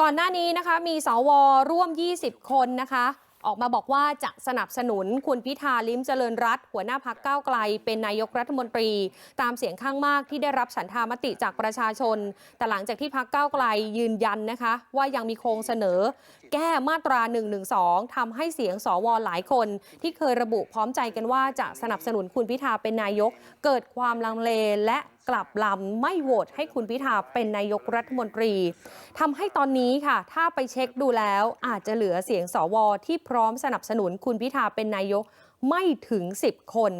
ก่อนหน้านี้นะคะมีสวร่วม 20 คนนะคะ ออกมาบอกว่าจะสนับสนุนคุณพิธาลิ้มเจริญรัตหัวหน้าพักก้าวไกล เป็นนายกรัฐมนตรี ตามเสียงข้างมากที่ได้รับฉันทามติจากประชาชน แต่หลังจากที่พักก้าวไกลยืนยันนะคะ ว่ายังมีโครงเสนอ แก้มาตรา 112ทำให้เสียงสวหลายคน ที่เคยระบุพร้อมใจกันว่าจะสนับสนุนคุณพิธาเป็นนายก เกิดความลังเลและกลับลำไม่โหวตให้คุณพิธาเป็นนายกรัฐมนตรีทำให้ตอนนี้ค่ะ ถ้าไปเช็คดูแล้วอาจจะเหลือเสียงสวที่พร้อมสนับสนุนคุณพิธาเป็นนายกไม่ถึง 10 คน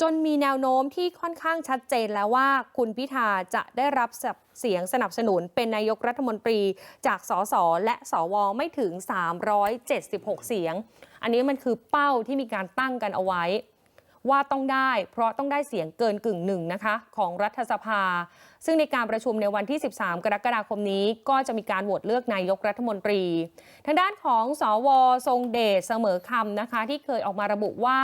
จนมีแนวโน้มที่ค่อนข้างชัดเจนแล้วว่าคุณพิธาจะได้รับเสียงสนับสนุนเป็นนายกรัฐมนตรีจากสสและสวไม่ถึง 376 เสียง อันนี้มันคือเป้าที่มีการตั้งกันเอาไว้ ว่าต้องได้เพราะต้องได้เสียงเกินกึ่งหนึ่งนะคะของรัฐสภา ซึ่งในการประชุมในวันที่ 13 กรกฎาคมนี้ ก็จะมีการโหวตเลือกนายกรัฐมนตรี ทางด้านของสอวทรงเดชเสมอคำนะคะ ที่เคยออกมาระบุว่า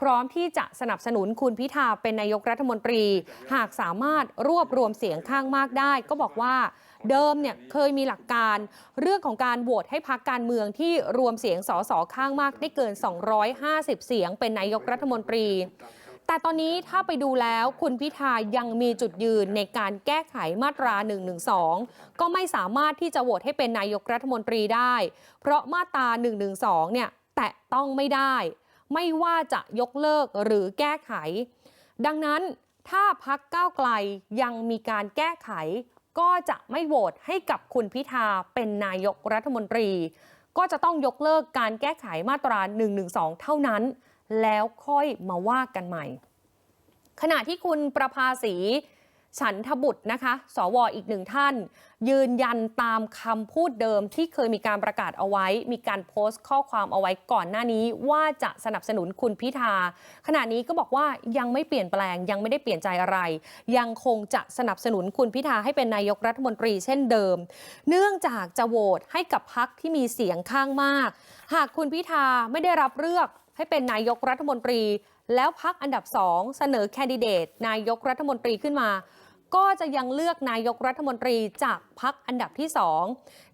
พร้อมที่จะสนับสนุนคุณพิธาเป็นนายกรัฐมนตรี หากสามารถรวบรวมเสียงข้างมากได้ ก็บอกว่า เดิมเนี่ยเคยมีหลักการเรื่องของการโหวตให้พักการเมืองที่รวมเสียงสสข้างมากได้เกิน 250 เสียงเป็นนายกรัฐมนตรี แต่ตอนนี้ถ้าไปดูแล้วคุณพิธายังมีจุดยืนในการแก้ไขมาตรา 112 ก็ไม่สามารถที่จะโหวตให้เป็นนายกรัฐมนตรีได้ เพราะมาตรา 112 เนี่ยแตะต้องไม่ได้ ไม่ว่าจะยกเลิกหรือแก้ไข ดังนั้นถ้าพักก้าวไกลยังมีการแก้ไข ก็จะไม่โหวตให้กับคุณพิธาเป็นนายกรัฐมนตรี ก็จะต้องยกเลิกการแก้ไขมาตรา 112 เท่านั้น แล้วค่อยมาว่ากันใหม่ ขณะที่คุณประภาสี ฉันทบุตรนะคะ สวอีกหนึ่งท่าน ยืนยันตามคำพูดเดิมที่เคยมีการประกาศเอาไว้ มีการโพสต์ข้อความเอาไว้ก่อนหน้านี้ ว่าจะสนับสนุนคุณพิธา ขณะนี้ก็บอกว่ายังไม่เปลี่ยนแปลง ยังไม่ได้เปลี่ยนใจอะไร ยังคงจะสนับสนุนคุณพิธาให้เป็นนายกรัฐมนตรีเช่นเดิม เนื่องจากจะโหวตให้กับพักที่มีเสียงข้างมาก หากคุณพิธาไม่ได้รับเลือกให้เป็นนายกรัฐมนตรี แล้วพักอันดับสองเสนอแคนดิเดตนายกรัฐมนตรีขึ้นมา ก็จะยังเลือกนายกรัฐมนตรีจากพักอันดับที่สอง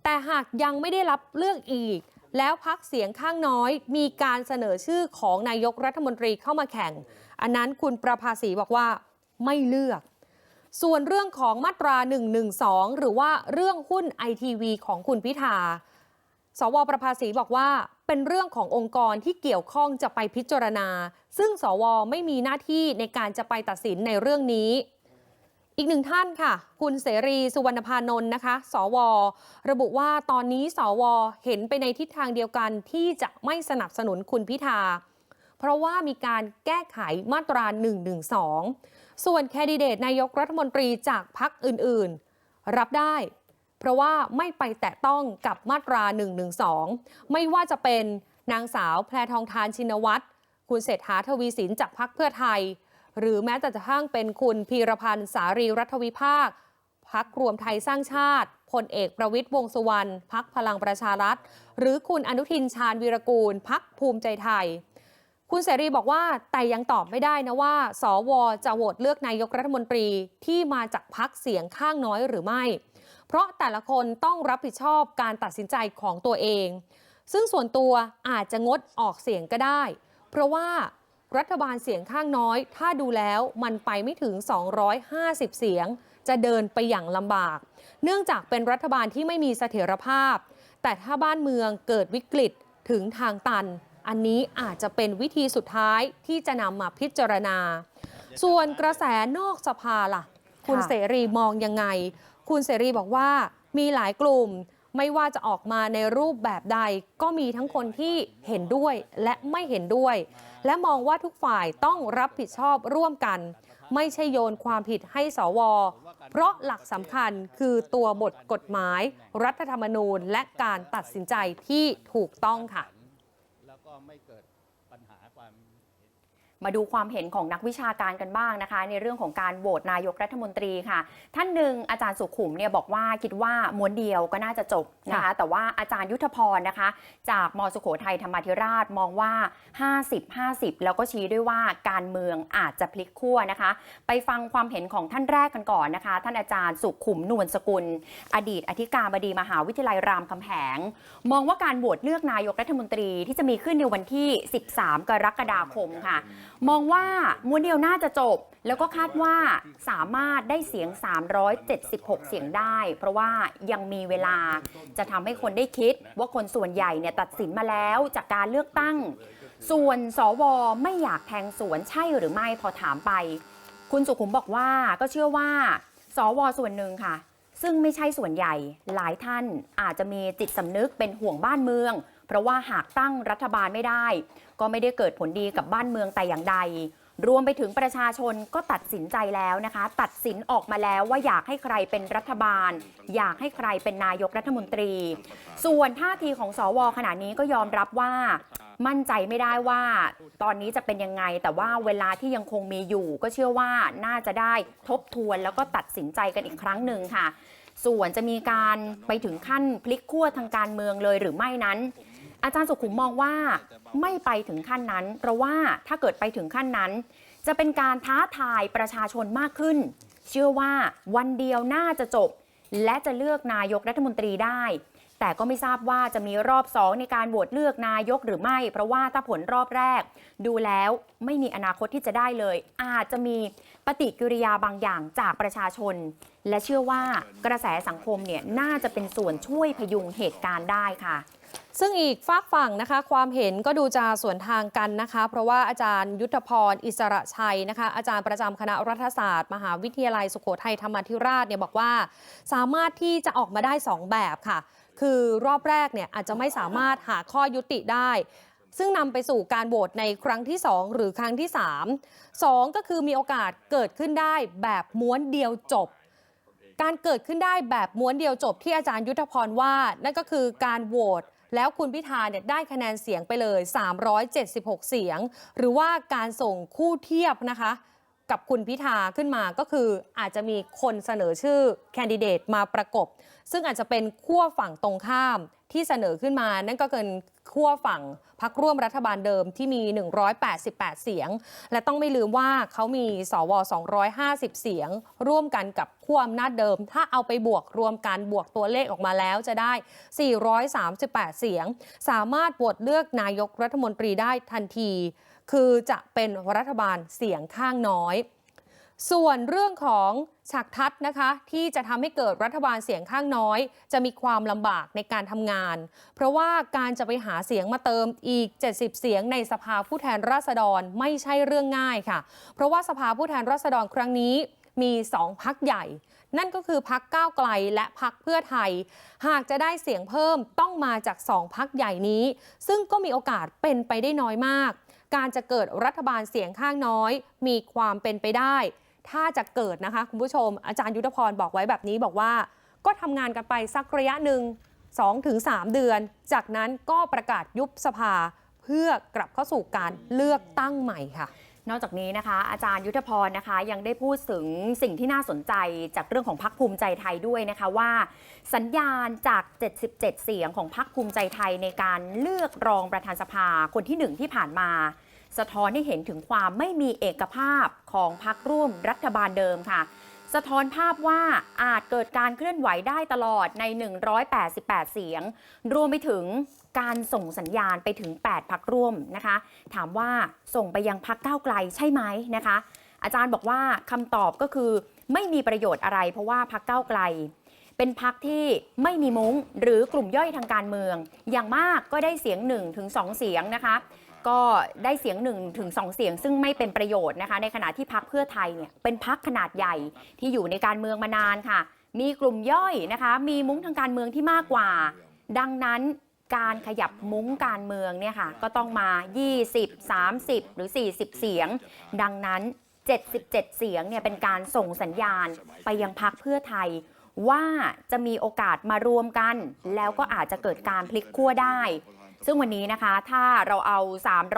แต่หากยังไม่ได้รับเลือกอีก แล้วพักเสียงข้างน้อย มีการเสนอชื่อของนายกรัฐมนตรีเข้ามาแข่ง อันนั้นคุณประภาสีบอกว่าไม่เลือก ส่วนเรื่องของมาตรา 112 หรือว่าเรื่องหุ้นไอทีวีของคุณพิธาสวประภาสีบอกว่าเป็นเรื่องขององค์กรที่เกี่ยวข้องจะไปพิจารณา ซึ่งสวไม่มีหน้าที่ในการจะไปตัดสินในเรื่องนี้ อีกหนึ่งท่านค่ะ คุณเสรีสุวรรณพานนท์นะคะ สว ระบุว่าตอนนี้สว เห็นไปในทิศทางเดียวกันที่จะไม่สนับสนุนคุณพิธา เพราะว่ามีการแก้ไขมาตรา112ส่วนแคนดิเดตนายกรัฐมนตรีจากพรรคอื่นๆ รับได้ เพราะว่าไม่ไปแตะต้องกับมาตรา112ไม่ว่าจะเป็นนางสาวแพรทองทานชินวัตรคุณเศรษฐาทวีสินจากพรรคเพื่อไทย หรือแม้แต่จะทั้งเป็นคุณพีรพันธ์สารีรัฐวิภาคพักรวมไทยสร้างชาติพลเอกประวิตยวงษ์สุวรรณพักพลังประชารัฐ หรือคุณอนุทินชาญวีรกูลพักภูมิใจไทย คุณเสรีบอกว่าแต่ยังตอบไม่ได้นะว่า สวจะโหวตเลือกนายกรัฐมนตรีที่มาจากพักเสียงข้างน้อยหรือไม่ เพราะแต่ละคนต้องรับผิดชอบการตัดสินใจของตัวเอง ซึ่งส่วนตัวอาจจะงดออกเสียงก็ได้ เพราะว่า รัฐบาลเสียงข้างน้อย ถ้าดูแล้วมันไปไม่ถึง 250 เสียง จะเดินไปอย่างลำบาก เนื่องจากเป็นรัฐบาลที่ไม่มีเสถียรภาพ แต่ถ้าบ้านเมืองเกิดวิกฤตถึงทางตัน อันนี้อาจจะเป็นวิธีสุดท้ายที่จะนำมาพิจารณา ส่วนกระแสนอกสภาล่ะ คุณเสรีมองยังไง คุณเสรีบอกว่ามีหลายกลุ่ม ไม่ว่าจะออกมาในรูปแบบใดก็มีทั้งคนที่เห็นด้วยและไม่เห็นด้วย และมองว่าทุกฝ่ายต้องรับผิดชอบร่วมกัน ไม่ใช่โยนความผิดให้สว เพราะหลักสำคัญคือตัวบทกฎหมาย รัฐธรรมนูญ และการตัดสินใจที่ถูกต้องค่ะ แล้วก็ไม่เกิดปัญหาความ มาดูความเห็นของนักวิชาการกันบ้างนะคะ ในเรื่องของการโหวตนายกรัฐมนตรีค่ะ ท่านหนึ่งอาจารย์สุขุมเนี่ยบอกว่าคิดว่าม้วนเดียวก็น่าจะจบนะคะค่ะแต่ว่าอาจารย์ยุทธพรนะคะ จากมสุโขทัยธรรมาธิราชมองว่า 50-50 แล้วก็ชี้ด้วยว่าการเมืองอาจจะพลิกขั้วนะคะ ไปฟังความเห็นของท่านแรกกันก่อนนะคะ ท่านอาจารย์สุขุมนวลสกุล อดีตอธิการบดีมหาวิทยาลัยรามคำแหง มองว่าการโหวตเลือกนายกรัฐมนตรีที่จะมีขึ้นในวันที่ 13 กรกฎาคมค่ะ มองว่าม้วนเดียวน่าจะจบ แล้วก็คาดว่าสามารถได้เสียง 376 เสียงได้ เพราะว่ายังมีเวลาจะทำให้คนได้คิด ว่าคนส่วนใหญ่เนี่ยตัดสินมาแล้วจากการเลือกตั้ง ส่วนสวไม่อยากแทงสวนใช่หรือไม่พอถามไป คุณสุขุมบอกว่าก็เชื่อว่า สวส่วนหนึ่งค่ะ ซึ่งไม่ใช่ส่วนใหญ่หลายท่านอาจจะมีจิตสำนึกเป็นห่วงบ้านเมือง เพราะว่าหากตั้งรัฐบาลไม่ได้ ก็ไม่ได้เกิดผลดีกับบ้านเมืองแต่อย่างใด รวมไปถึงประชาชนก็ตัดสินใจแล้วนะคะ ตัดสินออกมาแล้วว่าอยากให้ใครเป็นรัฐบาล อยากให้ใครเป็นนายกรัฐมนตรี ส่วนท่าทีของสวขณะนี้ก็ยอมรับว่ามั่นใจไม่ได้ว่าตอนนี้จะเป็นยังไง แต่ว่าเวลาที่ยังคงมีอยู่ ก็เชื่อว่าน่าจะได้ทบทวนแล้วก็ตัดสินใจกันอีกครั้งหนึ่งค่ะ ส่วนจะมีการไปถึงขั้นพลิกขั้วทางการเมืองเลยหรือไม่นั้น อาจารย์สุขุมมองว่าไม่ไปถึงขั้นนั้น เพราะว่าถ้าเกิดไปถึงขั้นนั้น จะเป็นการท้าทายประชาชนมากขึ้น เชื่อว่าวันเดียวน่าจะจบ และจะเลือกนายกรัฐมนตรีได้ แต่ก็ไม่ทราบว่าจะมีรอบสองในการโหวตเลือกนายกหรือไม่ เพราะว่าถ้าผลรอบแรก ดูแล้วไม่มีอนาคตที่จะได้เลย อาจจะมีปฏิกิริยาบางอย่างจากประชาชน และเชื่อว่ากระแสสังคมเนี่ยน่าจะเป็นส่วนช่วยพยุงเหตุการณ์ได้ค่ะ ซึ่งอีกฝากฝั่งนะคะ ความเห็นก็ดูจะสวนทางกันนะคะ เพราะว่าอาจารย์ยุทธพรอิสระชัยนะคะ อาจารย์ประจำคณะรัฐศาสตร์ มหาวิทยาลัยสุโขทัยธรรมาธิราชเนี่ยบอกว่า สามารถที่จะออกมาได้ 2 แบบค่ะ คือรอบแรกเนี่ยอาจจะไม่สามารถหาข้อยุติได้ซึ่งนำไปสู่การโหวตในครั้งที่ 2 หรือครั้งที่ 3 2 ก็คือมีโอกาสเกิดขึ้นได้แบบม้วนเดียวจบ การเกิดขึ้นได้แบบม้วนเดียวจบที่อาจารย์ยุทธพรว่า นั่นก็คือการโหวต แล้วคุณพิธาเนี่ยได้คะแนนเสียงไปเลย 376 เสียง หรือว่าการส่งคู่เทียบนะคะ กับคุณพิธาขึ้นมาก็คืออาจจะมีคนเสนอชื่อแคนดิเดตมาประกบ ซึ่งอาจจะเป็นขั้วฝั่งตรงข้ามที่เสนอขึ้นมา นั่นก็เป็นขั้วฝั่งพักร่วมรัฐบาลเดิมที่มี 188 เสียง และต้องไม่ลืมว่าเขามีสว 250 เสียง ร่วมกันกับขั้วอำนาจเดิม ถ้าเอาไปบวกรวมกันบวกตัวเลขออกมาแล้วจะได้ 438 เสียง สามารถโหวตเลือกนายกรัฐมนตรีได้ทันที คือจะเป็นรัฐบาลเสียงข้างน้อย ส่วนเรื่องของฉากทัศนะคะ ที่จะทำให้เกิดรัฐบาลเสียงข้างน้อย จะมีความลำบากในการทำงาน เพราะว่าการจะไปหาเสียงมาเติมอีก 70 เสียงในสภาผู้แทนราษฎรไม่ใช่เรื่องง่ายค่ะ เพราะว่าสภาผู้แทนราษฎรครั้งนี้มี2พักใหญ่ นั่นก็คือพักก้าวไกลและพักเพื่อไทย หากจะได้เสียงเพิ่มต้องมาจาก2พักใหญ่นี้ ซึ่งก็มีโอกาสเป็นไปได้น้อยมาก การจะเกิดรัฐบาลเสียงข้างน้อย มีความเป็นไปได้ ถ้าจะเกิดนะคะคุณผู้ชม อาจารย์ยุทธพรบอกไว้แบบนี้บอกว่า ก็ทำงานกันไปสักระยะหนึ่ง 2-3 เดือน จากนั้นก็ประกาศยุบสภา เพื่อกลับเข้าสู่การเลือกตั้งใหม่ค่ะนอกจากนี้นะคะ อาจารย์ยุทธพรนะคะ ยังได้พูดถึงสิ่งที่น่าสนใจจากเรื่องของพักภูมิใจไทยด้วยนะคะว่า สัญญาณจาก 77 เสียงของพักภูมิใจไทยในการเลือกรองประธานสภาคนที่หนึ่งที่ผ่านมา สะท้อนให้เห็นถึงความไม่มีเอกภาพของพักร่วมรัฐบาลเดิมค่ะ สะท้อนภาพว่าอาจเกิดการเคลื่อนไหวได้ตลอดใน 188 เสียง รวมไปถึงการส่งสัญญาณไปถึง 8พักร่วมนะคะ ถามว่าส่งไปยังพักก้าวไกลใช่ไหมนะคะ อาจารย์บอกว่าคำตอบก็คือไม่มีประโยชน์อะไร เพราะว่าพักก้าวไกล เป็นพักที่ไม่มีมุ้งหรือกลุ่มย่อยทางการเมือง อย่างมากก็ได้เสียง1ถึง2เสียงนะคะ ก็ได้เสียง1ถึง2เสียงซึ่งไม่เป็นประโยชน์นะคะ ในขณะที่พักเพื่อไทยเนี่ยเป็นพักขนาดใหญ่ที่อยู่ในการเมืองมานานค่ะ มีกลุ่มย่อยนะคะ มีมุ้งทางการเมืองที่มากกว่า ดังนั้นการขยับมุ้งการเมืองเนี่ยค่ะก็ต้องมา 20 30 หรือ 40 เสียง ดังนั้น 77 เสียงเนี่ยเป็นการส่งสัญญาณไปยังพักเพื่อไทย ว่าจะมีโอกาสมารวมกัน แล้วก็อาจจะเกิดการพลิกขั้วได้ ซึ่งวันนี้นะคะถ้าเราเอา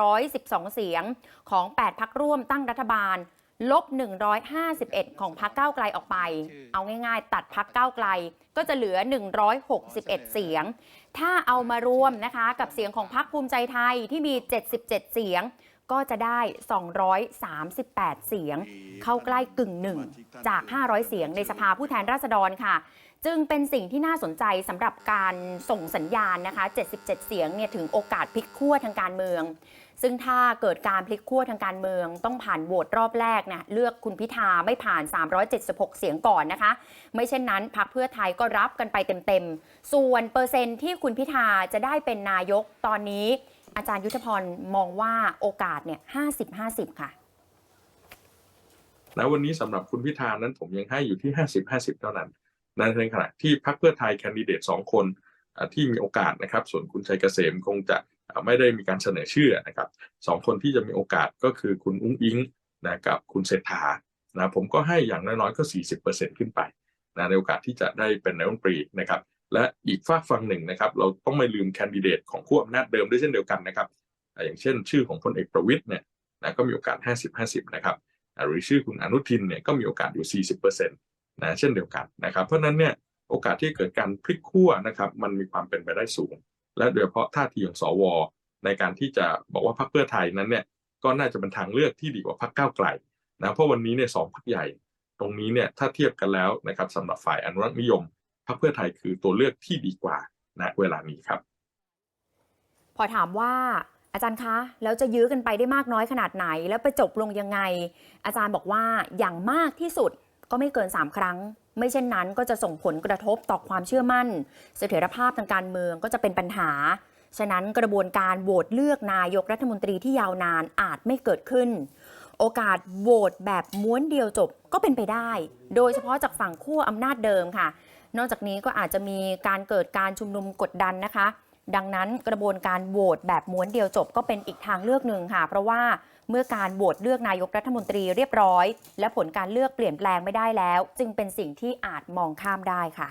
312 เสียงของ 8 พักร่วมตั้งรัฐบาล ลบ 151 ของพักเก้าวไกลออกไป เอาง่าย ๆ ตัดพักเก้าวไกลก็จะเหลือ 161 เสียง ถ้าเอามารวมนะคะกับเสียงของพักภูมิใจไทยที่มี 77 เสียง ก็จะได้ 238 เสียง เข้าใกล้กึ่งหนึ่งจาก 500 เสียงในสภาผู้แทนราษฎรค่ะ จึงเป็นสิ่งที่น่าสนใจสำหรับการส่งสัญญาณนะคะ 77 เสียงเนี่ยถึงโอกาสพลิกขั้วทางการเมือง ซึ่งถ้าเกิดการพลิกขั้วทางการเมือง ต้องผ่านโหวตรอบแรกนะเลือกคุณพิธาไม่ผ่าน 376 เสียงก่อนนะคะ ไม่เช่นนั้นพักเพื่อไทยก็รับกันไปเต็มๆส่วนเปอร์เซ็นต์ที่คุณพิธาจะได้เป็นนายกตอนนี้ อาจารย์ยุทธพรมองว่าโอกาสเนี่ย50-50ค่ะณวันนี้สำหรับคุณพิธานั้นผมยังให้อยู่ที่50 50เท่านั้นในขณะที่พรรคเพื่อไทยแคนดิเดตสองคนที่มีโอกาสนะครับ ส่วนคุณชัยเกษมคงจะไม่ได้มีการเสนอชื่อนะครับสองคนที่จะมีโอกาสก็คือคุณอุ้งอิงนะกับคุณเศรษฐานะผมก็ให้อย่างน้อยๆก็ 40%ขึ้นไปนะในโอกาสที่จะได้เป็นนายกรัฐมนตรีนะครับ และอีกฝากฝั่งหนึ่งนะครับ เราต้องไม่ลืมแคนดิเดตของขั้วอำนาจเดิมด้วยเช่นเดียวกันนะครับ อย่างเช่น ชื่อของพลเอกประวิตยเนี่ยนะก็มีโอกาส 50-50 นะครับหรือชื่อคุณอนุทินเนี่ยก็มีโอกาสอยู่ 40%นะเช่นเดียวกันนะครับ เพราะฉะนั้นเนี่ยโอกาสที่เกิดการพลิกขั้วนะครับ มันมีความเป็นไปได้สูง และโดยเฉพาะท่าทีของสว ในการที่จะบอกว่าพรรคเพื่อไทยนั้นเนี่ยก็น่าจะเป็นทางเลือกที่ดีกว่าพรรคก้าวไกลนะเพราะวันนี้เนี่ยสองพรรคใหญ่ ตรงนี้เนี่ยถ้าเทียบกันแล้วนะครับสำหรับฝ่ายอนุรักษ์นิยม พรรคเพื่อไทยคือตัวเลือกที่ดีกว่าณเวลานี้ครับ พอถามว่าอาจารย์คะ แล้วจะยื้อกันไปได้มากน้อยขนาดไหน แล้วไปจบลงยังไง อาจารย์บอกว่าอย่างมากที่สุดก็ไม่เกิน 3 ครั้ง ไม่เช่นนั้นก็จะส่งผลกระทบต่อความเชื่อมั่น เสถียรภาพทางการเมืองก็จะเป็นปัญหา ฉะนั้นกระบวนการโหวตเลือกนายกรัฐมนตรีที่ยาวนานอาจไม่เกิดขึ้น โอกาสโหวตแบบม้วนเดียวจบก็เป็นไปได้ โดยเฉพาะจากฝั่งขั้วอำนาจเดิมค่ะ นอกจากนี้ก็อาจจะมีการเกิดการชุมนุมกดดันนะคะ ดังนั้นกระบวนการโหวตแบบม้วนเดียวจบก็เป็นอีกทางเลือกหนึ่งค่ะ เพราะว่าเมื่อการโหวตเลือกนายกรัฐมนตรีเรียบร้อย และผลการเลือกเปลี่ยนแปลงไม่ได้แล้ว จึงเป็นสิ่งที่อาจมองข้ามได้ค่ะ